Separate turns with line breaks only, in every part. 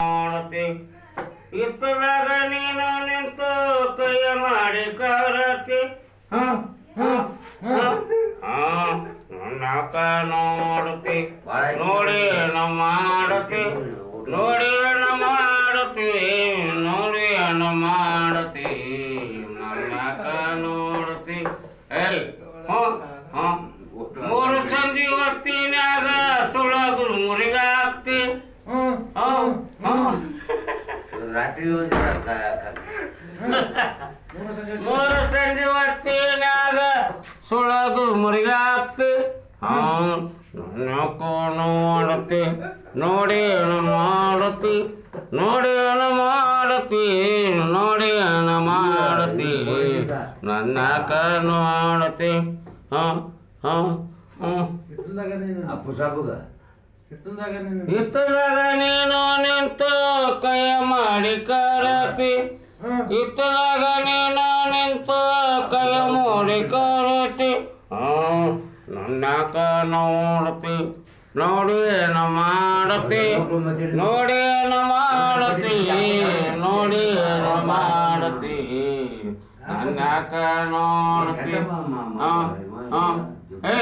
ಮಾಡತಿ ಇತ್ತದಾಗ ನೀನು ನಿಂತು ಕೈಯ ಮಾಡಿ ಕರತಿ ಹ, ಹ, ಹ, ಹ, ನನ್ನಕ ನೋಡತಿ ನೋಡಿ ಏನ ಮಾಡತಿ ನೋಡಿ ಏನ ಮಾಡತಿ ನೋಡಿ ಏನ ಮಾಡತಿ ನನ್ನಕ ನೋಡತಿ ಏಯ್ ಹ, ಹ. ಮೂರು ಸಂಜೆ ಹೊತ್ತಿನ್ಯಾಗ ಸುಳಗು ಮುರಿಗಾಕ್ತಿ
ರಾತ್ರಿ
ಮೂರು ಸಂಜೆ ಹೊತ್ತಿನಾಗ ಸುಳಗು ನನ್ನಕ್ಕೂ ನೋಡತಿ ನೋಡಿ ಮಾಡತಿ ನೋಡಿ ಮಾಡತಿ ನೋಡಿ ಮಾಡತಿ. ನನ್ನ ನೋಡತಿ ಹಾಂ ಹಾಂ ನೀನು ನಿಂತು ಇತ್ತದಾಗ ನೀನು ನಿಂತು ಮೂಡಿ ಮಾಡಿ ಹ್ಞೂ ನನ್ನಕ ನೋಡತಿ ನೋಡಿ ಏನ ಮಾಡತಿ ನೋಡಿ ಏನ ಮಾಡತಿ ನೋಡಿ ಏನ ಮಾಡತಿ ನೋಡತಿ. ಹಾಂ ಹಾಂ ಏ,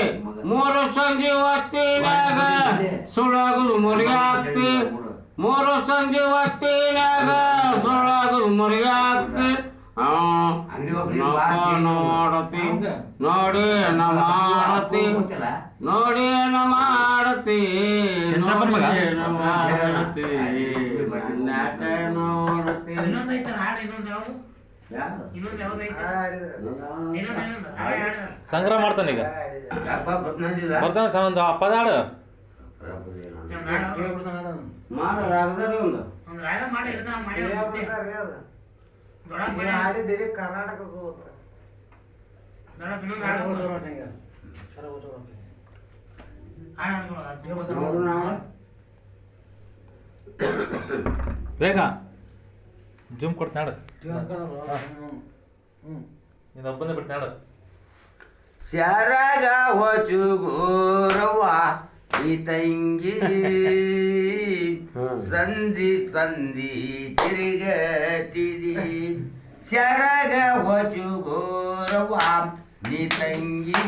ಮೂರು ಸಂಜೆ ಹೊತ್ತಿನ್ಯಾಗ ಮುರಿ ಹಾಕ್ತಿ ಮೂರು ಸಂಜೆ ಹೊತ್ತಿನ್ಯಾಗ ನೋಡತಿ ನೋಡಿ ಮಾಡತಿ ನೋಡಿ ಏನ ಮಾಡತಿ ನೋಡತಿ.
ಸಂಗ್ರಹ ಮಾಡ್ತಾನೆ ಈಗ. ಬರ್ತಾನೆ ಒಂದು ಪದಾಡು
ಮಾಡ ರಾಗದಾರಿ ಒಂದು.
ಮಾಡಿ ಮಾಡಿ ದೊಡ್ಡ
ಆಡಿದ್ದೀರಿ ಕರ್ನಾಟಕಕ್ಕೆ
ದೊಡ್ಡ ಇನ್ನೊಂದು ಹಾಡು ಹಾಡು
ಬೇಗ. ಜೂಮ್ ಕೊಡ್ತೀನಿ ನಾಡು. ನೀನು ಒಬ್ಬಂದೇ ಬಿಡ್ತೀನಿ ನಾಡು.
ಶರಗ ಹೊಚು ಗೋರವ್ವ. ಈ ತಂಗಿ ಸಂಧಿ ಸಂಧಿ ತಿರುಗತಿದಿ. ಶರಗ ಹೊಚು ಗೋರವ್ವ ನೀ ತಂಗಿ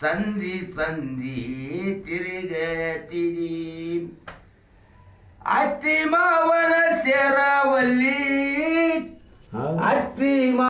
ಸಂಧಿ ಸಂಧಿ ತಿರುಗತಿದಿ. ಅತ್ತಿ